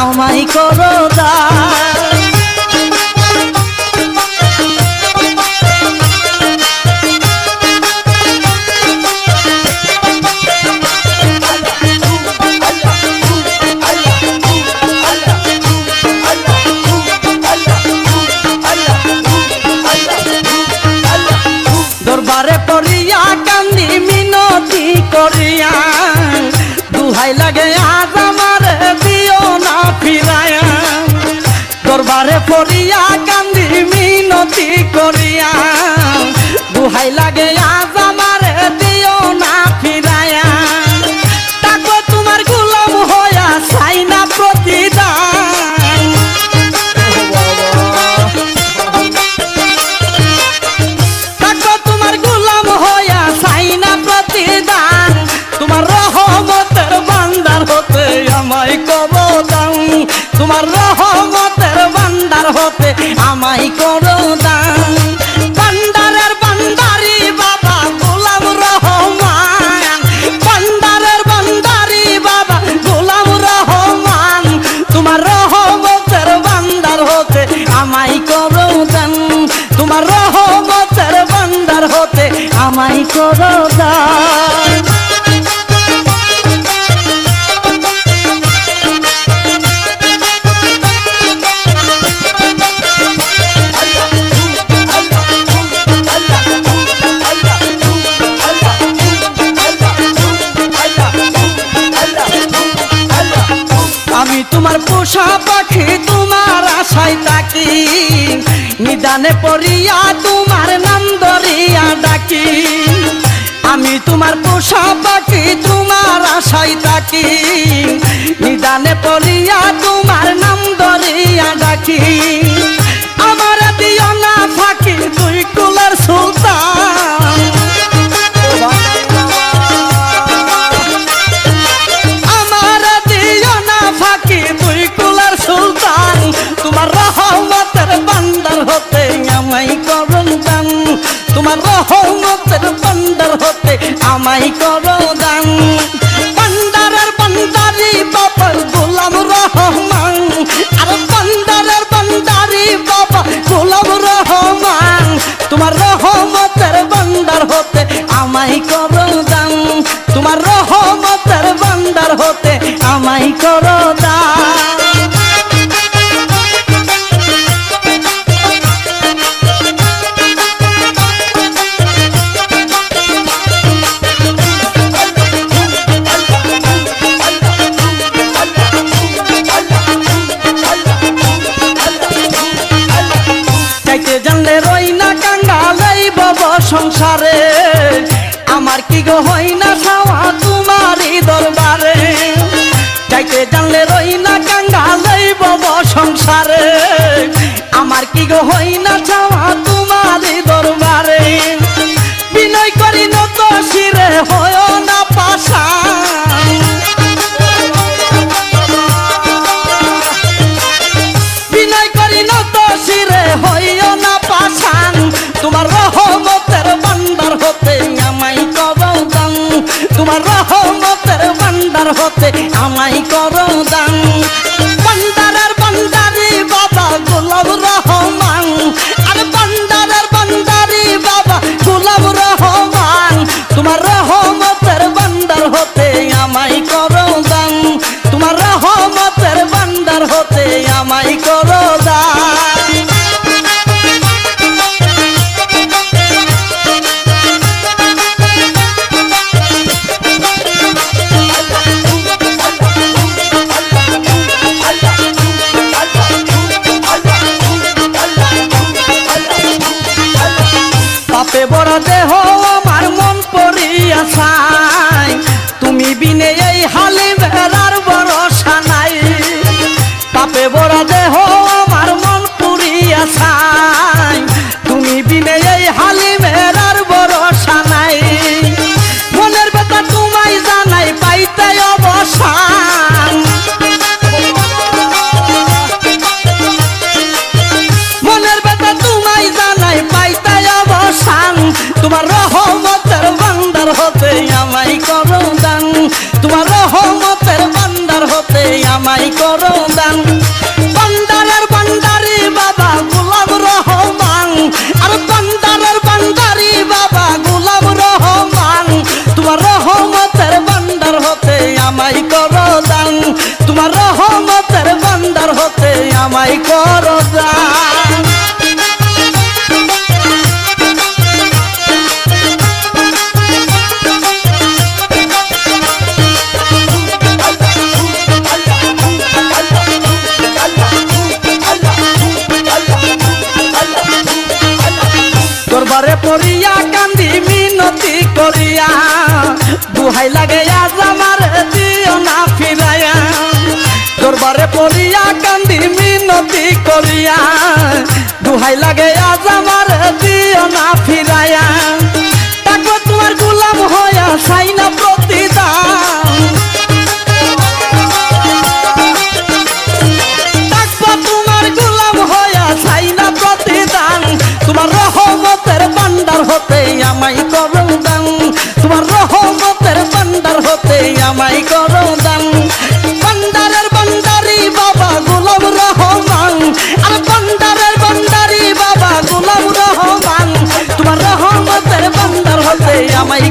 আমায় করো দান। দরবারে পড়িয়া কান্দি মিনতি করিয়া। দুহাই লাগে আজ আমার দিও দরবারে পড়িয়া, কান্দি মিনতি করিয়া। দুহাই লাগে আজ আমারে দিও না ফিরায়া। তাকো তোমার গুলাম হইয়া, চাই না প্রতিদান। তাকো তোমার গুলাম হইয়া, চাই না প্রতিদান। তোমার রহমতের তোমার রহমতের বান্দার হতে আমায় করো দান। বান্দারের বান্দারি বাবা গোলাম রহমান। বান্দারের বান্দারি বাবা গোলাম রহমান। তোমার রহমতের বান্দার হতে আমায় করো দান। তোমার রহমতের বান্দার হতে আমায় করো দান। আমি তোমার পোষা পাখি, তোমার আশায় তাকি নিদানে পড়িয়া তোমার নাম ধরিয়া ডাকি। আমি তোমার পোষা পাখি, তোমার আশায় তাকি নিদানে পড়িয়া তোমার নাম ধরিয়া ডাকি। রহমতের বান্দার হতে আমাই করো দান। বান্দারের বান্দারি বাবার গোলাম রহমান। আর বান্দারের বান্দারি বাবা গোলাম রহমান। তোমার রহমতের বান্দার হতে আমাই করো দান। তোমার রহমতের বান্দার হতে আমাই করো দান। রই না কাঙ্গালাই বব সংসারে? আমার কি গো হই না খাওয়া তোমারই দরবারে? যাইতে জানলে রই না কাঙ্গালাই বব সংসারে। আমার কি গো হই না খাওয়া তোমারই দরবারে? বান্দার আমায় করো দান দেহ আমার মন পড়িয়া ছাই তুমি বিনে এই হালি বেড়ার বড় সানাই পাপে বড় দেহ আমাই করো দান বান্দারের বান্দারি বাবা, গোলাম রহমান। আর বান্দারের বান্দারি বাবা, গোলাম রহমান। তোমার রহমতের বান্দার হতে আমাই করো দান। তোমার রহমতের বান্দার হতে আমাই করো দুহাই লাগে আজ আমার দিও না ফিরাইয়া। দরবারে পড়িয়া কান্দি মিনতি করিয়া। দুহাই লাগে আজ আমার দিও না ফিরাইয়া। তাকবো তোমার গোলাম হইয়া সাই পান্ডার হতে আমায় করো দান। পান্ডারের পান্ডারি বাবা গুলাম রহমান। আর পান্ডারের পান্ডারি বাবা গুলাম রহমান। তোমার রহমতের পান্ডার হতে আমায়